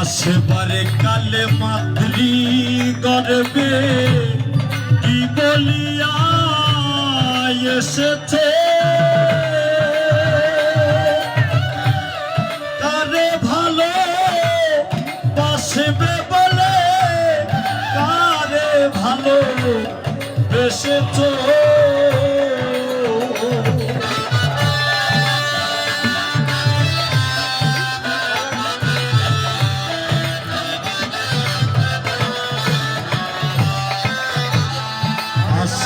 আসবারে কালে মাতৃ গর্বে। কি বলিয়া এসেছে? কারে ভালো বাসবে বলে? কারে ভালো বেসেছো?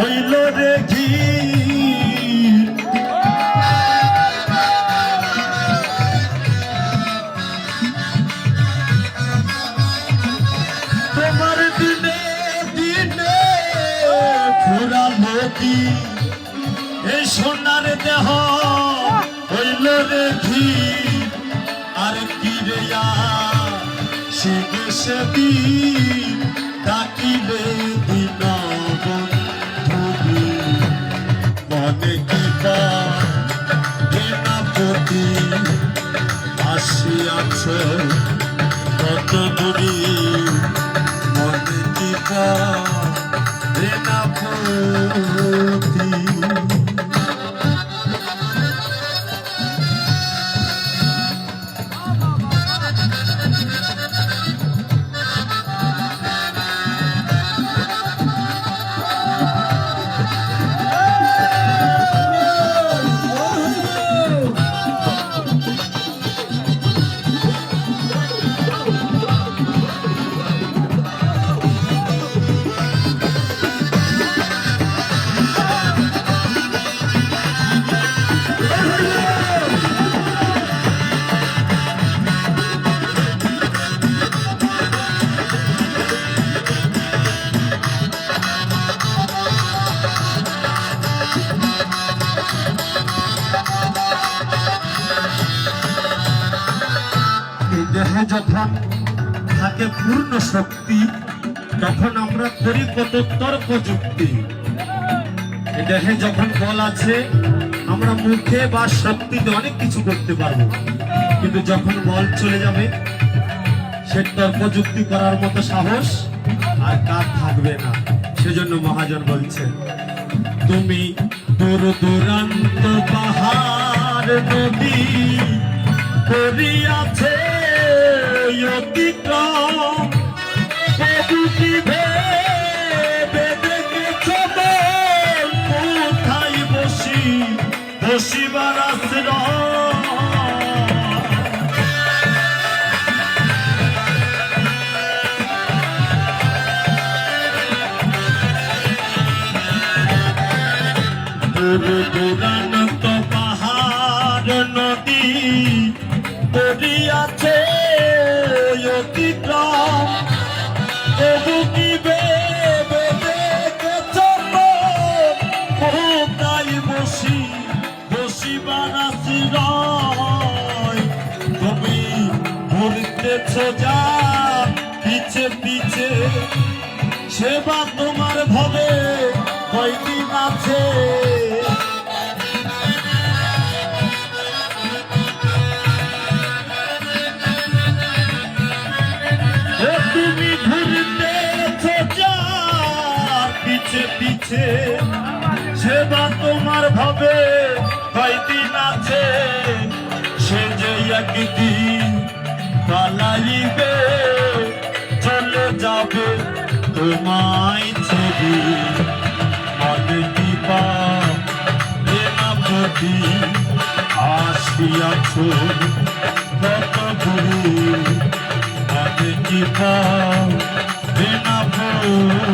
হইল রে তোমার দিনে দিনে ফুরালো কি এই সোনার দেহ হইল রে আর কি রে সে দেশে দিন ডাকিলে মনে কি পতি আসিয়াছ কত দূরি মনে কি পতি দেহে যখন থাকে পূর্ণ শক্তি, তখন আমরা করি কত তর্ক যুক্তি দেহে যখন বল আছে, আমরা মুখে বা শক্তিতে অনেক কিছু করতে পারব। কিন্তু যখন বল চলে যাবে, সে তর্ক যুক্তি করার মতো সাহস আর কার থাকবে না। সেজন্য মহাজন বলছেন, তুমি দূর দূরান্ত পাহাড় নদী করিয়াছে অতিক্রম প্রভু কি ভেবে দেখেছ কোথায় বসি বসিবার আশ্রয় দূর ঘুরতেছ যা, পিছে পিছে। সেবা তোমার ভবে কয়দিন আছে তুমি যা, পিছে পিছে। সেবা তোমার ভবে কয়দিন আছে সে যে একদিন পালাইবে চলে যাবে তোমায় ছবি। মনে দিবা আসিয়াছ কত গুরু মনে দিবা প্রেমাপতি